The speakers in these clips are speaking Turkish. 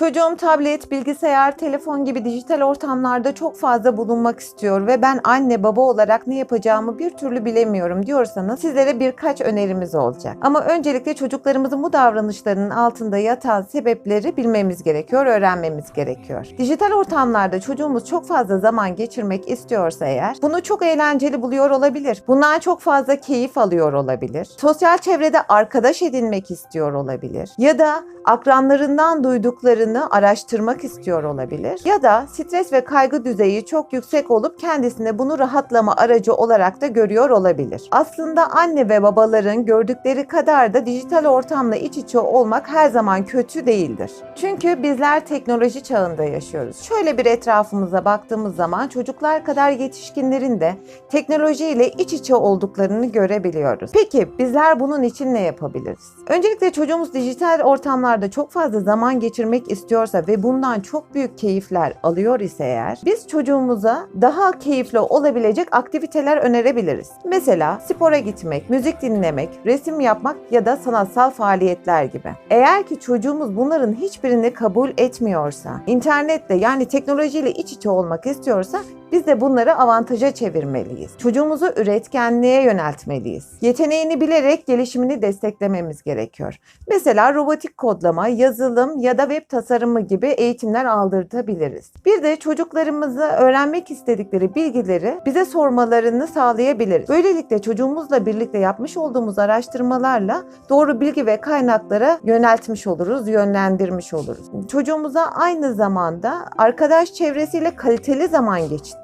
Çocuğum tablet, bilgisayar, telefon gibi dijital ortamlarda çok fazla bulunmak istiyor ve ben anne baba olarak ne yapacağımı bir türlü bilemiyorum diyorsanız sizlere birkaç önerimiz olacak. Ama öncelikle çocuklarımızın bu davranışlarının altında yatan sebepleri bilmemiz gerekiyor, öğrenmemiz gerekiyor. Dijital ortamlarda çocuğumuz çok fazla zaman geçirmek istiyorsa eğer bunu çok eğlenceli buluyor olabilir. Bundan çok fazla keyif alıyor olabilir. Sosyal çevrede arkadaş edinmek istiyor olabilir. Ya da akranlarından duyduklarını araştırmak istiyor olabilir. Ya da stres ve kaygı düzeyi çok yüksek olup kendisine bunu rahatlama aracı olarak da görüyor olabilir. Aslında anne ve babaların gördükleri kadar da dijital ortamla iç içe olmak her zaman kötü değildir. Çünkü bizler teknoloji çağında yaşıyoruz. Şöyle bir etrafımıza baktığımız zaman çocuklar kadar yetişkinlerin de teknolojiyle iç içe olduklarını görebiliyoruz. Peki bizler bunun için ne yapabiliriz? Öncelikle çocuğumuz dijital ortamlarda çok fazla zaman geçirmek istiyorsa ve bundan çok büyük keyifler alıyor ise eğer biz çocuğumuza daha keyifli olabilecek aktiviteler önerebiliriz. Mesela spora gitmek, müzik dinlemek, resim yapmak ya da sanatsal faaliyetler gibi. Eğer ki çocuğumuz bunların hiçbirini kabul etmiyorsa, internetle yani teknolojiyle iç içe olmak istiyorsa biz de bunları avantaja çevirmeliyiz. Çocuğumuzu üretkenliğe yöneltmeliyiz. Yeteneğini bilerek gelişimini desteklememiz gerekiyor. Mesela robotik kodlama, yazılım ya da web tasarımı gibi eğitimler aldırtabiliriz. Bir de çocuklarımızı öğrenmek istedikleri bilgileri bize sormalarını sağlayabiliriz. Böylelikle çocuğumuzla birlikte yapmış olduğumuz araştırmalarla doğru bilgi ve kaynaklara yöneltmiş oluruz, yönlendirmiş oluruz. Çocuğumuza aynı zamanda arkadaş çevresiyle kaliteli zaman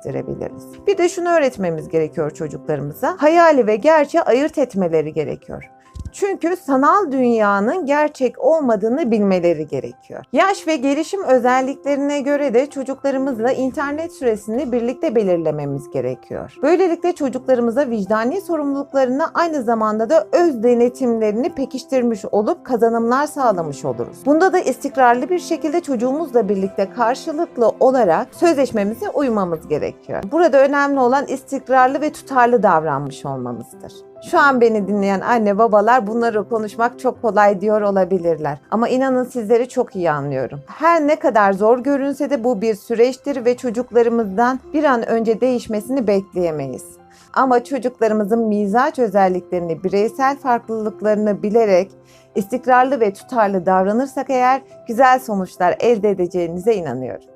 geçirtebiliriz. Bir de şunu öğretmemiz gerekiyor çocuklarımıza. Hayali ve gerçeği ayırt etmeleri gerekiyor. Çünkü sanal dünyanın gerçek olmadığını bilmeleri gerekiyor. Yaş ve gelişim özelliklerine göre de çocuklarımızla internet süresini birlikte belirlememiz gerekiyor. Böylelikle çocuklarımıza vicdani sorumluluklarını aynı zamanda da öz denetimlerini pekiştirmiş olup kazanımlar sağlamış oluruz. Bunda da istikrarlı bir şekilde çocuğumuzla birlikte karşılıklı olarak sözleşmemize uymamız gerekiyor. Burada önemli olan istikrarlı ve tutarlı davranmış olmamızdır. Şu an beni dinleyen anne babalar bunları konuşmak çok kolay diyor olabilirler. Ama inanın sizleri çok iyi anlıyorum. Her ne kadar zor görünse de bu bir süreçtir ve çocuklarımızdan bir an önce değişmesini bekleyemeyiz. Ama çocuklarımızın mizaç özelliklerini, bireysel farklılıklarını bilerek istikrarlı ve tutarlı davranırsak eğer güzel sonuçlar elde edeceğinize inanıyorum.